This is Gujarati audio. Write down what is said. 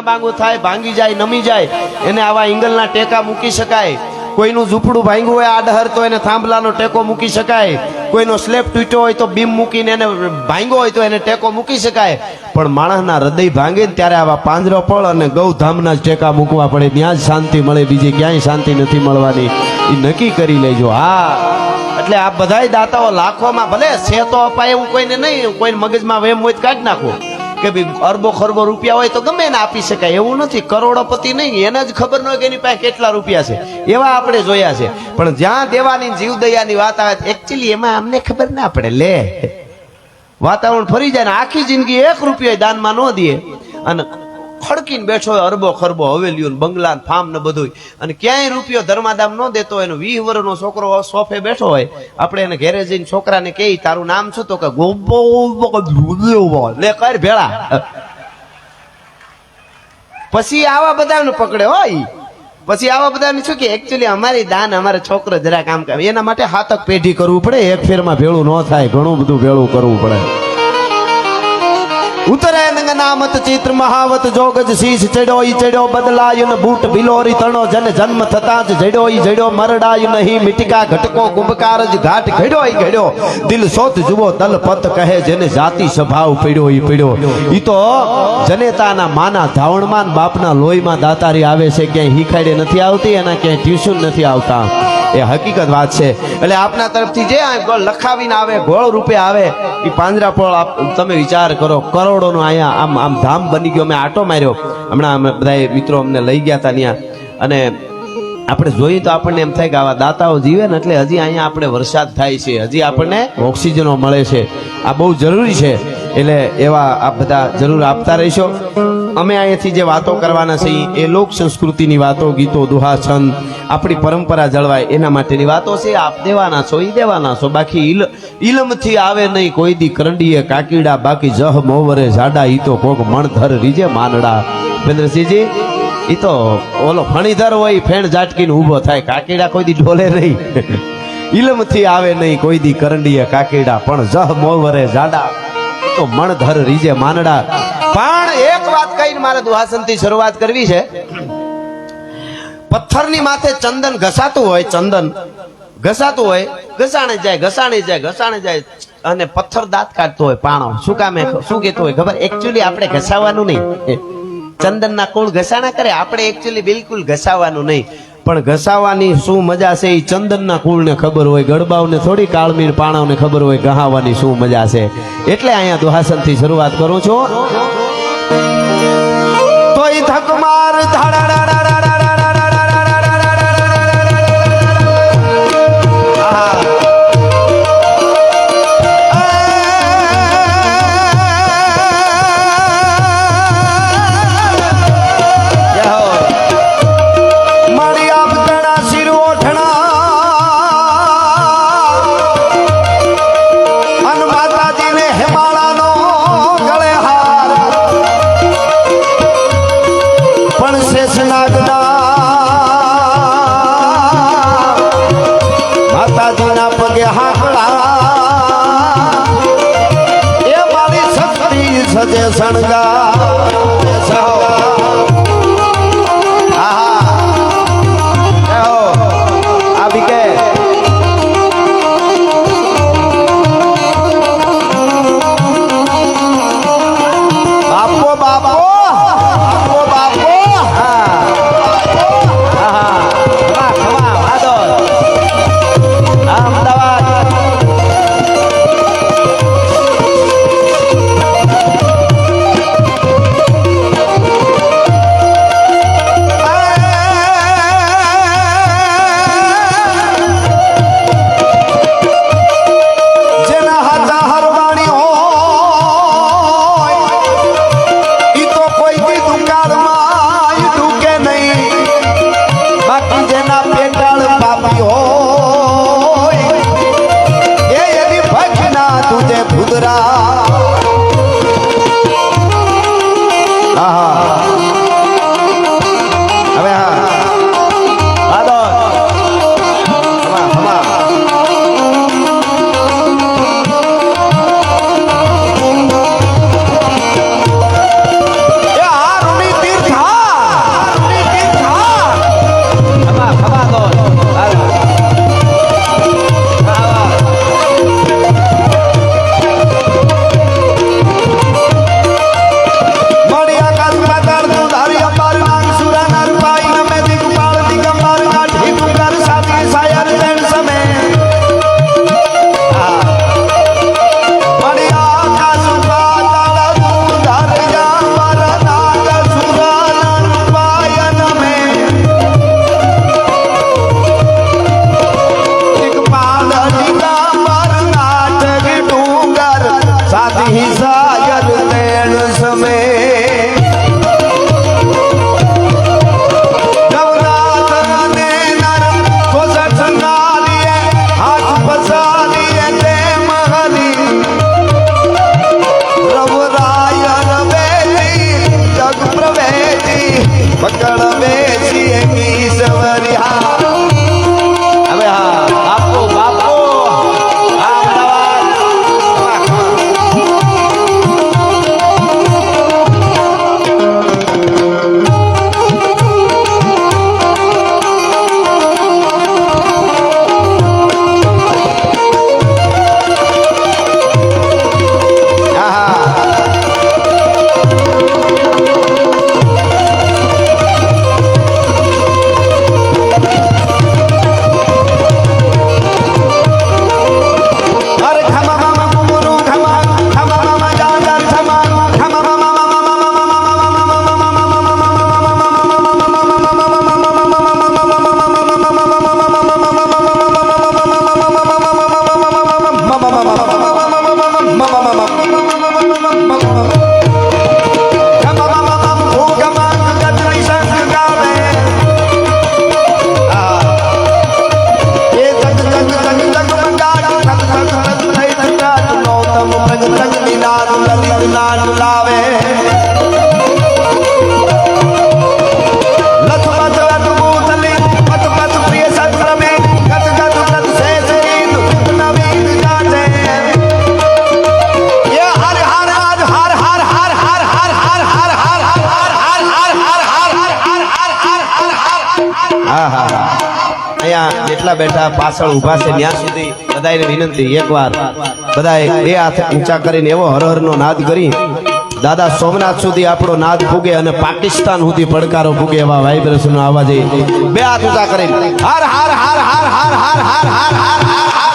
બાંગું થાય, ભાંગી જાય, નમી જાય, એને આવા ઇંગલના ટેકા મૂકી શકાય. કોઈનું ઝૂંપડું ભાંગ્યું હોય આડહર તો એને થાંભલાનો ટેકો મૂકી શકાય. કોઈનો સ્લેબ તૂટ્યો હોય તો બીમ મૂકીને એને ભાંગ્યો હોય તો એને ટેકો મૂકી શકાય. પણ માણસના હૃદય ભાંગે ને ત્યારે આવા પાંજરાપળ અને ગૌધામના જ ટેકા મૂકવા પડે. ત્યાં જ શાંતિ મળે, બીજી ક્યાંય શાંતિ નથી મળવાની. એ નક્કી કરી લેજો. હા. એટલે આ બધાય દાતાઓ લાખોમાં ભલે છે તો અપાય એવું કોઈને નહીં, કોઈને મગજમાં વેમ હોય તો કાઢી નાખો. કે ભાઈ અરબો ખરબો રૂપિયા હોય તો ગમે એને આપી શકાય, એવું નથી. કરોડોપતિ નહીં, એને જ ખબર ન હોય કે એની પાસે કેટલા રૂપિયા છે. એવા આપણે જોયા છે. પણ જ્યાં દેવાની જીવ જીવદયાની વાત આવે એકચ્યુઅલી એમાં અમને ખબર ના પડે. લે. વાતાવરણ ફરી જાય ને આખી જિંદગી એક રૂપિયા દાનમાં ન દે. અને ખડકીને બેઠો હોય અરબો ખરબો હવેલીઓ બંગલા ફાર્મ ને બધું અને ક્યાંય રૂપિયો ધર્માદામ ન દેતો એનો વીસ વર્ષનો છોકરો સોફે બેઠો હોય, આપણે એને ઘેરે જઈને છોકરાને કે તારું નામ શું? તો કે લે, કર ભેળા. પછી આવા બધાને પકડે હોય. પછી આવા બધાને શું કે એકચ્યુઅલી અમારી દાન, અમારે છોકરો જરા કામ કરે. એના માટે હાથક પેઢી કરવું પડે, એક ફેરમાં ભેળું ન થાય, ઘણું બધું ભેળું કરવું પડે. ઉત્તરાયણ નામત ચિત્ર મહાવત જોગજ શીશ ચડ્યો ઈ ચડ્યો બદલાયું બૂટ બિલોરી તણો જન જન્મ થતા જ જડ્યો ઈ જડ્યો મરડાયું નહીં મિટકા ઘટકો કુંભકાર જ ઘાટ ઘડ્યો ઈ ઘડ્યો દિલ સોત જુઓ દલ પત કહે જેને જાતિ સ્વભાવ પડ્યો ઈ પડ્યો ઈ તો જનેતાના માના ધાવણમાં બાપના લોહીમાં દાતારી આવે છે ક્યાંય હિખાડે નથી આવતી એના ક્યાંય ટ્યુશન નથી આવતા એ હકીકત વાત છે. એટલે આપના તરફથી જે લખાવીને આવે, ગોળ રૂપે આવે, એ પાંજરાપોળ આપ, તમે વિચાર કરો, કરોડોનો અહીંયા આમ આમ ધામ બની ગયો. મેં આટો માર્યો. હમણાં અમે બધા મિત્રો અમને લઈ ગયા હતા ત્યાં. અને આપણે જોઈએ તો આપણને એમ થાય કે આવા દાતાઓ જીવે ને એટલે હજી અહીંયા આપણે વરસાદ થાય છે. હજી આપણને ઓક્સિજનો મળે છે. આ બહુ જરૂરી છે. એટલે એવા આ બધા જરૂર આપતા રહીશો. અમે અહીંયાથી જે વાતો કરવાના છે એ લોક સંસ્કૃતિની વાતો, ગીતો, દુહા, છંદ, આપણી પરંપરા જળવાય, એના માટેની વાતો છે. આપ દેવાના છો એ દેવાના છો. બાકી ઇલ ઇલમથી આવે નહીં, કોઈ દી કરંડીએ કાકીડા, બાકી જહ મોવરે જાડા ઈ તો કોક મણધર રીજે માનડા ભેન્દ્રસિંહજી એ તો ઓલો ફણીધર હોય ફેણ ઝાટકીને ઊભો થાય. કાકીડા કોઈ દી ઢોલે નહીં. ઇલમથી આવે નહીં, કોઈ દી કરંડીએ કાકીડા, પણ જહ મોવરે જાડા તો મણધર રીજે માનડા પણ એક વાત કહીને મારે દુહાસનથી શરૂઆત કરવી છે. પથ્થરની માથે ચંદન ઘસાતું હોય, ચંદન ઘસાતું હોય, ઘસાણે જાય ઘસાણે જાય ઘસાણે જાય અને પથ્થર દાંત કાઢતો હોય, પાણો. શું કામે શું કહેતો હોય ખબર? એકચ્યુઅલી આપણે ઘસાવાનું નહીં. ચંદનના કુળ ઘસાણા કરે, આપણે એકચ્યુઅલી બિલકુલ ઘસાવાનું નહીં. પણ ઘસાવાની શું મજા છે? એ ચંદનના કુળને ખબર હોય, ગડબાવને થોડી કાળમીર પાણાવને ખબર હોય, ગહાવાની શું મજા છે? એટલે અહીંયા દુહાસનથી શરૂઆત કરું છું. ઈ થક ਸਜੇ ਸਣਗਾ। મકળ બેસી સવરિયા હા હા અહીંયા જેટલા બેઠા પાછળ ઊભા છે ત્યાં સુધી બધાને વિનંતી એકવાર બધા બે હાથ ઊંચા કરીને એવો હરહરનો નાદ કરી દાદા સોમનાથ સુધી આપણો નાદ ફૂગે અને પાકિસ્તાન સુધી પડકારો ફૂગે એવા વાઇબ્રેશન અવાજે બે હાથ ઊંચા કરીને હાર હાર હાર હાર હાર હાર હાર હાર હર હર